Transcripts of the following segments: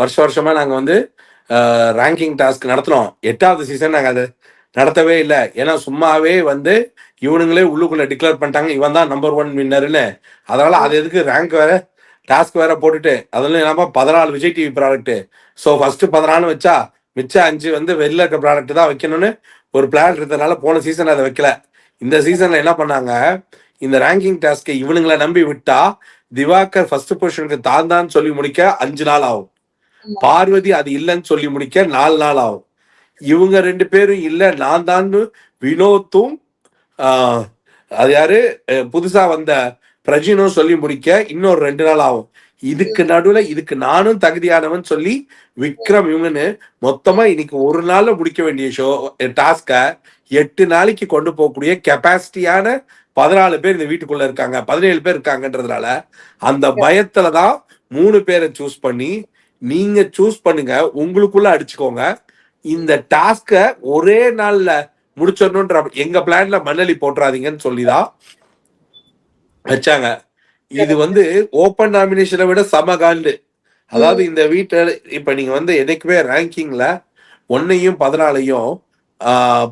வருஷ வருஷமா நாங்க வந்து ரேங்கிங் டாஸ்க் நடத்தினோம். எட்டாவது சீசன் நாங்க அது நடத்தவே இல்லை. ஏன்னா சும்மாவே வந்து இவனுங்களே உள்ளுக்குள்ள டிக்ளேர் பண்ணிட்டாங்க. இவன் தான் நம்பர் ஒன் வின்னர்னு அதனால அது எதுக்கு ரேங்க் வேற டாஸ்க் வேற போட்டுட்டு. அதுல இல்லாம பதினாலு Vijay TV product so first பதினாலு வச்சா மிச்சம் அஞ்சு வந்து வெளில இருக்க ப்ராடக்ட் தான் வைக்கணும்னு ஒரு பிளான் இருந்ததுனால போன சீசன் அதை வைக்கல. இந்த சீசன்ல என்ன பண்ணாங்க இந்த ரேங்கிங் டாஸ்க்கை இவனுங்களை நம்பி விட்டா திவாகர் ஃபர்ஸ்ட் பொசிஷனுக்கு தான் தான் சொல்லி முடிக்க அஞ்சு நாள் ஆகும். பார்வதி அது இல்லைன்னு சொல்லி முடிக்க நாலு நாள் ஆகும். இவங்க ரெண்டு பேரும் இல்ல நான் தான் வினோத்தும் அது யாரு? புதுசா வந்த பிரஜினும் சொல்லி முடிக்க இன்னொரு ரெண்டு நாள் ஆகும். இதுக்கு நடுவுல இதுக்கு நானும் தகுதியானவன் சொல்லி விக்ரம் இவங்கன்னு மொத்தமா இன்னைக்கு ஒரு நாள்ல முடிக்க வேண்டிய ஷோ டாஸ்க எட்டு நாளைக்கு கொண்டு போகக்கூடிய கெப்பாசிட்டியான பதினாலு பேர் இந்த வீட்டுக்குள்ள இருக்காங்க பதினேழு பேர் இருக்காங்கன்றதுனால அந்த பயத்துல தான் மூணு பேரை சூஸ் பண்ணி நீங்க சூஸ் பண்ணுங்க உங்களுக்குள்ள அடிச்சுக்கோங்க. இந்த டாஸ்க ஒரே நாள்ல முடிச்சிடணுன்ற எங்க பிளான்ல மண்ணலி போட்டுறாதீங்கன்னு சொல்லிதான் வச்சாங்க. இது வந்து ஓப்பன் நாமினேஷனை விட சமகாண்டு அதாவது இந்த வீட்டில் இப்ப நீங்க வந்து என்னைக்குமே ரேங்கிங்ல ஒன்னையும் பதினாலையும்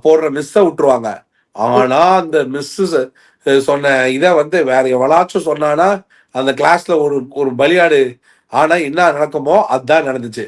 போடுற மிஸ்ஸை விட்டுருவாங்க. ஆனா அந்த மிஸ் சொன்ன இதை வந்து வேற எவளாச்சும் சொன்னானா அந்த கிளாஸ்ல ஒரு ஒரு பலியாடு ஆனா என்ன நடக்குமோ அதுதான் நடந்துச்சு.